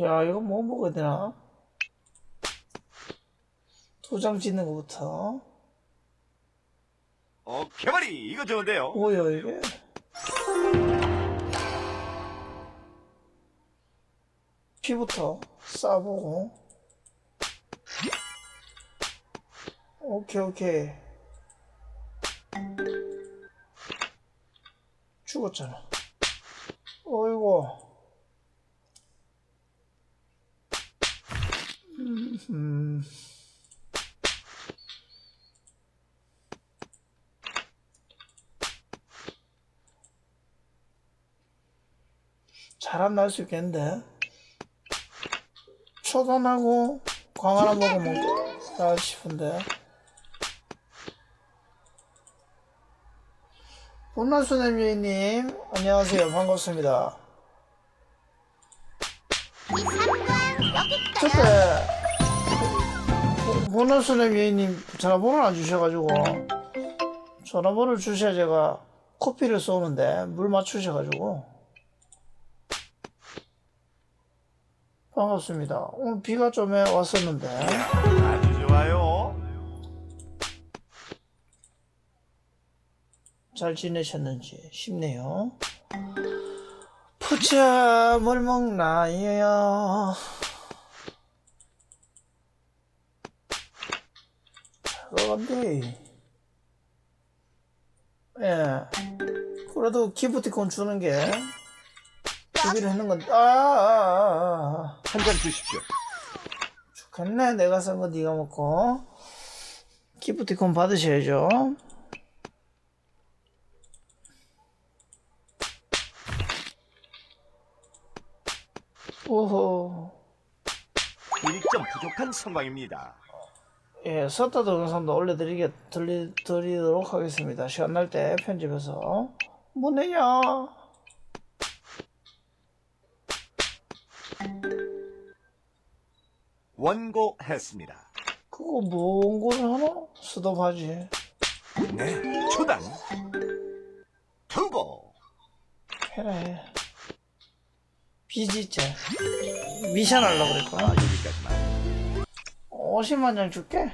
야, 이거 뭐 먹어야 되나? 도장 짓는 것부터. 어, 개발이 이거 좋은데요. 뭐야, 이게? 피부터 싸보고. 오케이, 오케이. 죽었잖아. 어이구. 음, 음. 잘안 날 수 있겠는데. 초단하고 광 하나 먹으면 나 싶은데. 본나수님 여인님 안녕하세요 반갑습니다. 그때 본나수님 여인님 전화번호를 안 주셔가지고 전화번호를 주셔야 제가 커피를 쏘는데 물 맞추셔가지고 반갑습니다. 오늘 비가 좀 왔었는데 아주 좋아요. 잘 지내셨는지 싶네요. 푸차 뭘 먹나요? 그런데 예 그래도 기프티콘 주는 게 주기로 했는 건데 아, 아, 아, 아. 한 잔 주십시오. 좋겠네 내가 산 거 네가 먹고 기프티콘 받으셔야죠 오호 일이 좀 부족한 상황입니다. 예 서터 동영상도 올려드리게 드리, 드리도록 하겠습니다 시간 날 때 편집해서 뭐 내냐 원고했습니다. 그거 뭔 거를 하나? 수도바지 네, 초단. 투고. 해라 해 비지째 미션 하려고 아, 그랬구나 여기까지만. 50만 장 줄게.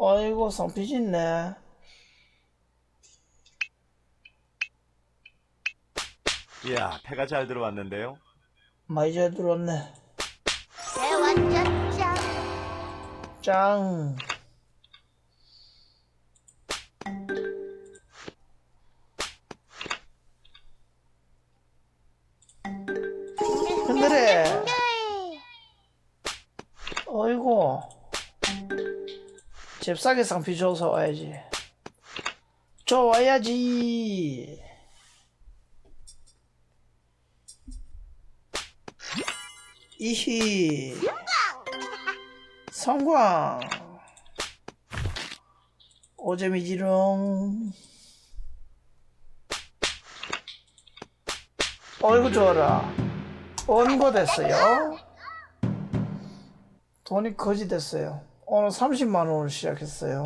아이고 성피지 있네. 이야, 패가 잘 들어왔는데요. 많이 잘 들었네. 내 완전 짱. 짱. 잽싸게 상피 줘서 와야지. 좋아야지. 이히. 성광. 오재미지롱. 어이구 좋아라. 원고 됐어요. 돈이 거지 됐어요. 오늘 30만 원을 시작했어요.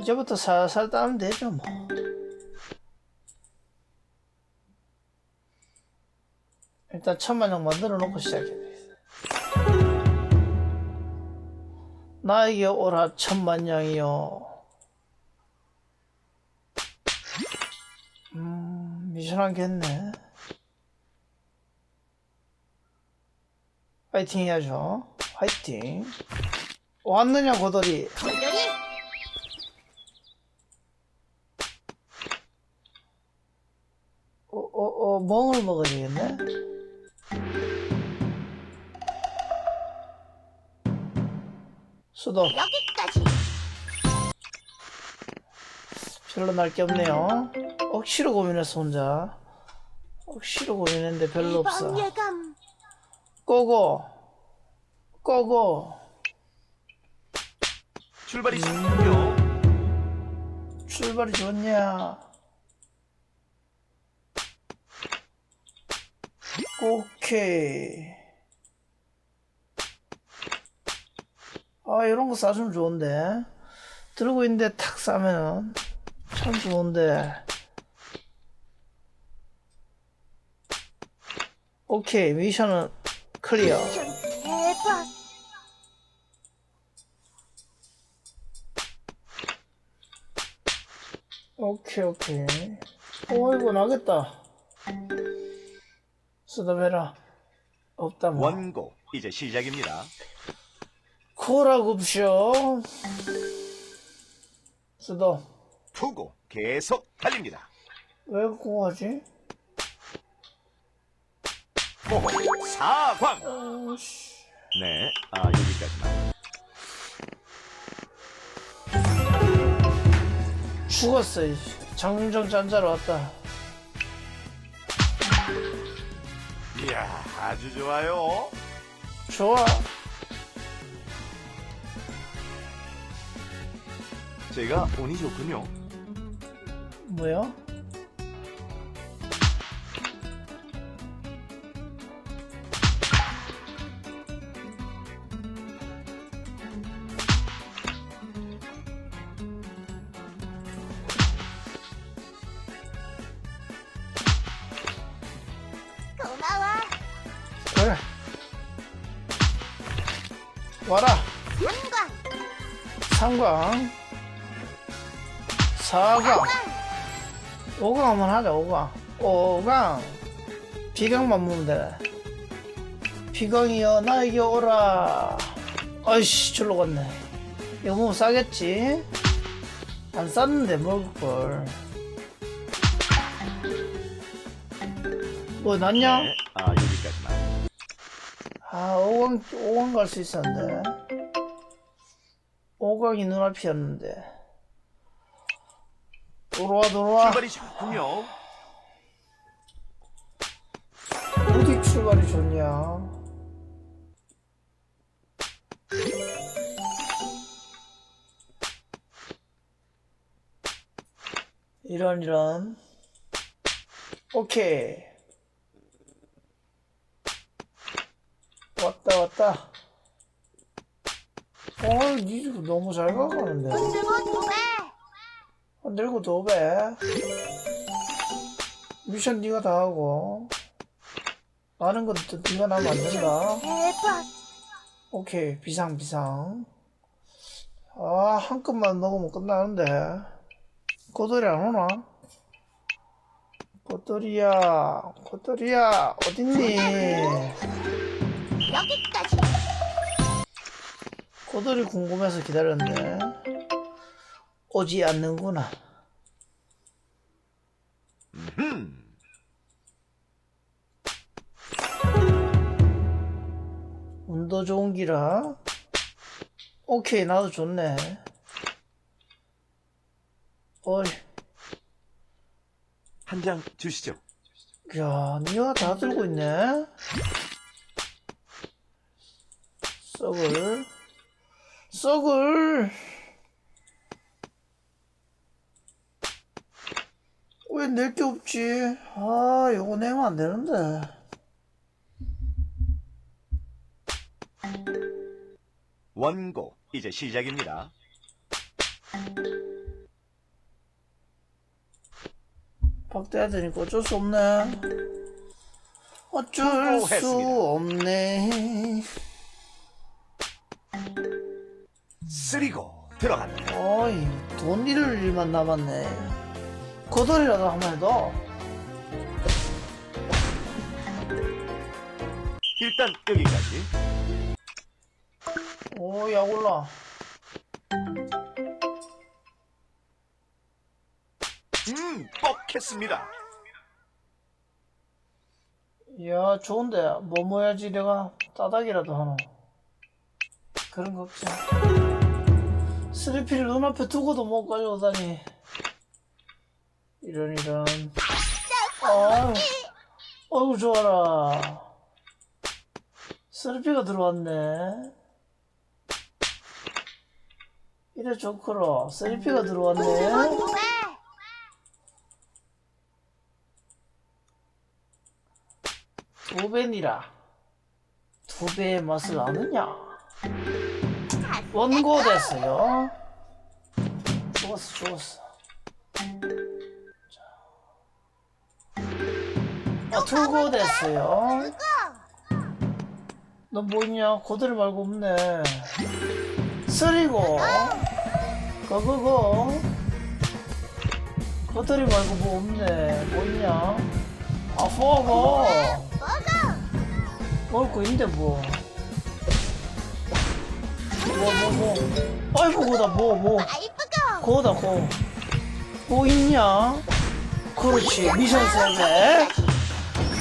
이제부터 살살 따면 되죠 뭐. 일단 천만 원 만들어 놓고 되겠어. 나에게 오라 천만 양이요. 미션 한겠네. 파이팅 해야죠. 파이팅. 왔느냐 고돌이. 어, 어, 어, 멍을 먹어야 되겠네? 수도 여기까지. 별로 날 게 없네요. 억지로 고민했어, 혼자. 억지로 고민했는데 별로 없어. 예감. 꼬고, 꼬고, 출발이 좋군요. 출발이 좋냐? 오케이. 아, 이런 거 싸주면 좋은데. 들고 있는데 탁 싸면은 참 좋은데. 오케이, 미션은 클리어. 미션 대박. 오케이, 오케이. 어이구, 나겠다. 쓰다베라. 없다, 뭐. 원고 이제 시작입니다. 코라 굽쇼. 쓰다. 투고 계속 달립니다. 왜 그거 하지? 사광. 네, 아 여기까지만. 죽었어. 장중정 짠자로 왔다. 이야 아주 좋아요. 좋아. 제가 운이 좋군요. 뭐야? 그래. 와라. 한광. 삼광. 사광. 오광 한번 하자, 오광. 오광. 비강만 보면 돼. 비강이여, 나에게 오라. 아이씨, 절로 갔네. 이거 뭐 싸겠지? 안 쌌는데, 먹을걸. 뭐, 났냐? 네, 아 여기까지만. 아, 5강, 5강 갈 수 있었는데. 5강이 눈앞이었는데. 돌아와, 돌아와. 출발이 좋군요. 어디 출발이 좋냐? 이런, 이런. 오케이. 왔다. 어, 니 너무 잘 가가는데. 흔들고 도배. 흔들고 도배. 미션 니가 다 하고. 많은 것도 니가 나면 안 된다. 오케이, 비상, 비상. 아, 한 끗만 먹으면 끝나는데. 꼬돌이 안 오나? 꼬돌이야, 꼬돌이야, 어딨니? 여기 꼬돌이 궁금해서 기다렸는데. 오지 않는구나. 음, 운도 좋은 기라. 오케이, 나도 좋네. 어이, 한 장 주시죠. 야, 니가 다 들고 있네? 썩을. 썩을. 왜 낼 게 없지? 아, 요거 내면 안 되는데. 원고 이제 시작입니다. 박대야 되니까 어쩔 수 없네. 어쩔 수. 없네. 쓰리고 들어간다. 어이, 돈 잃을 일만 남았네. 거덜이라도 한번 해도. 일단 여기까지. 오, 약 올라. 음, 뻑했습니다. 이야, 좋은데. 뭐 뭐야지 내가 따닥이라도 하노. 그런 거 없지. 스리피를 눈앞에 두고도 못 가져오다니. 이런, 이런. 아유, 어이구, 좋아라. 스리피가 들어왔네. 이래 좋구로. 스리피가 들어왔네. 두 배니라. 두 배의 맛을 아느냐? 원고 됐어요. 좋았어, 좋았어. 자. 아, 투고 됐어요. 너 뭐냐? 고들 말고 없네. 쓰리고. 거그고. 거들이 말고 뭐 없네. 뭐냐? 아, 포고. 먹어. 먹을 거 있는데 뭐. 뭐, 뭐, 뭐. 아이고, 거다, 뭐, 뭐. 아이쁘고. 거다, 거. 뭐 있냐? 그렇지. 미션 세대.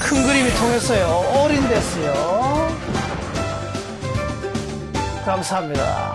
큰 그림이 통했어요. 어린 됐어요. 감사합니다.